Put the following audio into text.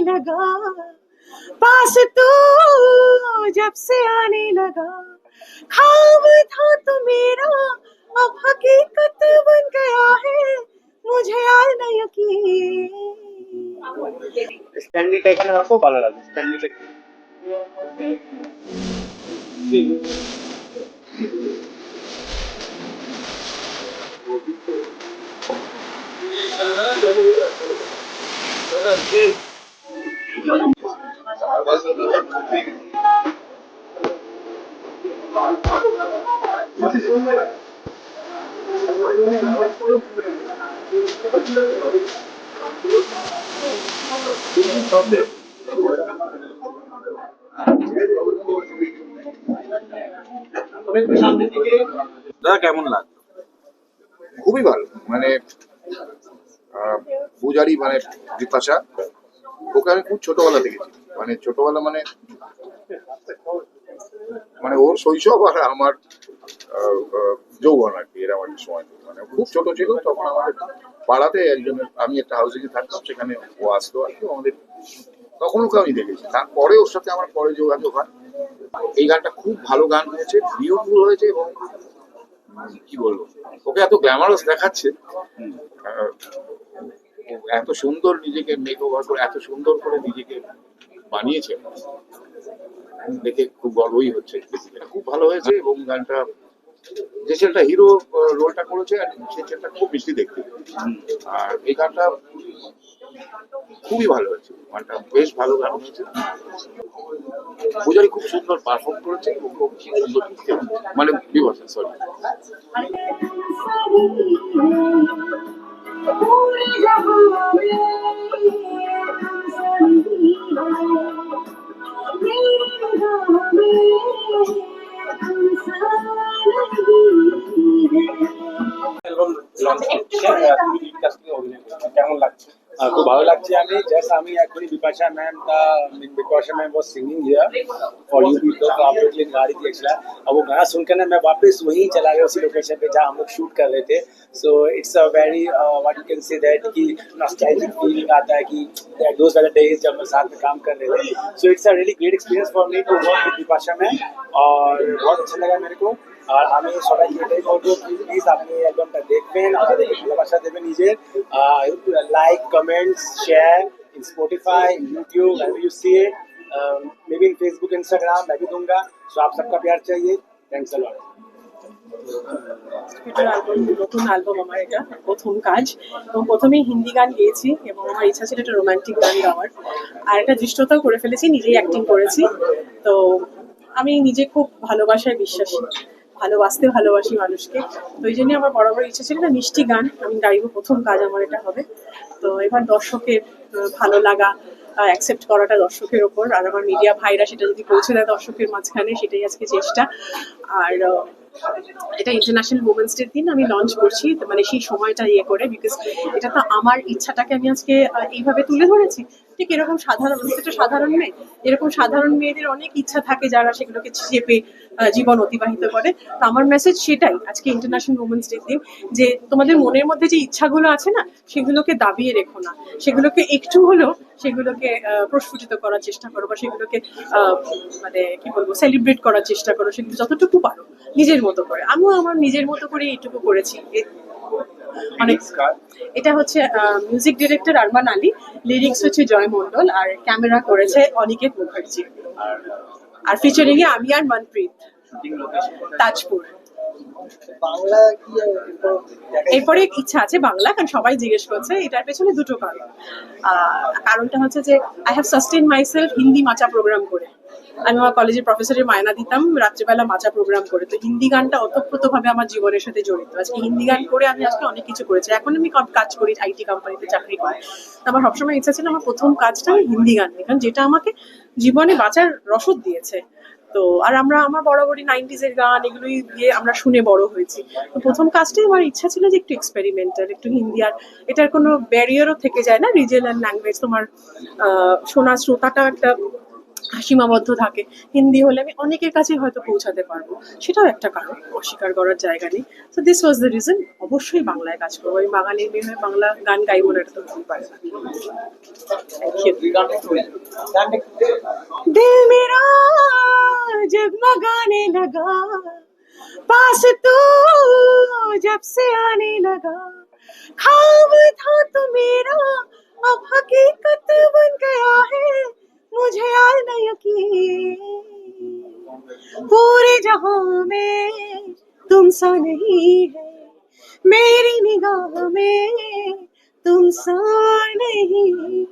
लगा पास तू जब से आने लगा खाब था तो मेरा अब हकीकत बन गया है मुझे यार न यकीन স্ট্যান্ডিটা এখানে রাখো ভালো লাগবে স্ট্যান্ডিটা দাদা কেমন লাগল? খুবই ভালো মানে পূজারি মানে বিপাশা। ওকে আমি খুব ছোটবেলা দেখেছি মানে ছোটবেলা মানে মানে ওর শৈশব আর আমার যৌবন আর কি এরকম একটা সময় মানে খুব ছোট ছিল, তখন আমাদের পাড়াতে একজন, আমি একটা হাউসে থাকতাম, সেখানে ও আসতো আর কি, আমাদের তখন ওকে আমি দেখেছি। তারপরে ওর সাথে আমার পরে যোগাযোগ হয়। এই গানটা খুব ভালো গান হয়েছে বিউটিফুল হয়েছে এবং কি বলব? ওকে এত গ্ল্যামারাস দেখাচ্ছে। এত সুন্দর নিজেকে মেক করে, এত সুন্দর করে নিজেকে বানিয়েছে। দেখে খুব গর্বই হচ্ছে। খুব ভালো হয়েছে এবং গানটা, যে ছেলেটা হিরো রোলটা করেছে, আর সেই ছেলেটা খুব মিষ্টি দেখতে। আর এই গানটা খুবই ভালো হয়েছে। গানটা বেশ ভালো গান হয়েছে। পূজারি খুব সুন্দর পারফর্ম করেছে এবং খুব সুন্দর মানে বিভাষা সরি কেমন লাগছে ખૂબ ભાવ લાગશે આને જસ્ટ આમે એકચુઅલી વિપાશા મેમ કા mean Vipasha ma'am was singing here और यू पीपल तो आप लोग लिए गा रही थी अब वो गाना सुनकर ना मैं वापस वहीं चला गया उसी लोकेशन पे जहाँ हम लोग शूट कर रहे थे। So it's a very what you can say that कि नॉस्टैल्जिक फीलिंग आता है कि दोस्त वाला डेज़ जब हम साथ में काम कर रहे थे। So it's a really great experience for me to work with Vipasha ma'am और बहुत अच्छा लगा मेरे को আর আমি সবাইকে এটাই বলবো প্লিজ আপনি অ্যালবামটা দেখবেন আমাদেরকে ভালোবাসা দেবেন নিজের like comments share in Spotify YouTube and you see it maybe in Facebook Instagram मैं भी दूंगा सो आप सबका प्यार चाहिए थैंक्स अ लॉट এটা অ্যালবাম নতুন অ্যালবাম আমার এটা প্রথম কাজ এবং প্রথমেই হিন্দি গান গেয়েছি এবং আমার ইচ্ছা ছিল একটা রোমান্টিক গান গাওয়ার আর একটা দৃষ্টতাও করে ফেলেছি নিজেই অ্যাক্টিং করেছি তো আমি নিজে খুব ভালোবাসায় বিশ্বাসী। ভালোবাসতে ভালোবাসি মানুষকে। তো ওই জন্যই আমার বরাবর ইচ্ছা ছিল না, মিষ্টি গান। আমি গাইব, প্রথম কাজ আমার এটা হবে। তো এবার দর্শকের ভালো লাগা অ্যাকসেপ্ট করাটা দর্শকের ওপর। আর আমার মিডিয়া ভাইরা সেটা যদি পৌঁছে দেয় দর্শকের মাঝখানে, সেটাই আজকে চেষ্টা। আর এটা ইন্টারন্যাশনাল উমেন্স ডের দিন, আমি লঞ্চ করছি মানে সেই সময়টা ইয়ে করে বিকজ এটা তো আমার ইচ্ছাটাকে আমি আজকে এইভাবে তুলে ধরেছি। ঠিক এরকম সাধারণ সাধারণ মেয়ে। এরকম সাধারণ মেয়েদের অনেক ইচ্ছা থাকে যারা সেগুলোকে চেপে জীবন অতিবাহিত করে। তো আমার মেসেজ সেটাই আজকে ইন্টারন্যাশনাল উমেন্স ডের দিন, যে তোমাদের মনের মধ্যে যে ইচ্ছাগুলো আছে না, সেগুলোকে দাবিয়ে রেখো না। সেগুলোকে একটু হলেও সেগুলোকে প্রস্ফুটিত করার চেষ্টা করো বা সেগুলোকে মানে কি বলব সেলিব্রেট করার চেষ্টা করো। সেগুলো যতটুকু পারো। নিজের মতো করে। আমিও আমার নিজের মতো করে এইটুকু করেছি। অনেক এটা হচ্ছে music director Arman Ali. Lyrics হচ্ছে জয় মন্ডল আর ক্যামেরা করেছে অনিকেত মুখার্জি। আর ফিচারিং এ আমি আর মনপ্রীত। তাজপুর। এরপরে ইচ্ছা আছে বাংলা কারণ সবাই জিজ্ঞেস করছে এটার পেছনে দুটো কারণ। আহ, কারণটা হচ্ছে যে I have sustain myself Hindi মাচা প্রোগ্রাম করে। আমি আমার কলেজের প্রফেসরের মায়না দিতাম, রাত্রিবেলা মাচা প্রোগ্রাম করে। তো হিন্দি গানটা ওতপ্রোতভাবে আমার জীবনের সাথে জড়িত। আজকে হিন্দি গান করে আমি আজকে অনেক কিছু করেছি। এখন আমি কাজ করি আইটি কোম্পানিতে চাকরি করি। আমার সবসময় ইচ্ছা ছিল আমার প্রথম কাজটা আমি হিন্দি গান কারণ যেটা আমাকে জীবনে বাঁচার রসদ দিয়েছে। তো আর আমরা, আমার বরাবরই নাইনটিজ এর গান এগুলোই দিয়ে আমরা শুনে বড় হয়েছি। তো প্রথম কাজটাই আমার ইচ্ছা ছিল যে একটু এক্সপেরিমেন্টাল একটু হিন্দি আর এটার কোনো ব্যারিয়ারও থেকে যায় না। রিজনাল ল্যাঙ্গুয়েজ তোমার শোনা শ্রোতাটা একটা সীমাবদ্ধ থাকে হিন্দি হলে আমি অনেকের কাছে হয়তো পৌঁছাতে পারবো সেটাও একটা কারণ অস্বীকার করার জায়গা নেই তো দিস ওয়াজ দ্য রিজন অবশ্যই বাংলায় কাজ করবো আমি বাঙালির মেয়ে হয়ে বাংলা গান গাইবো না এটা তো হতেই পারে না दिल मेरा जगमगाने लगा पास तू जब से आने लगा खाब था तो मेरा सा नहीं है। मेरी निगाह में तुम सा नहीं है।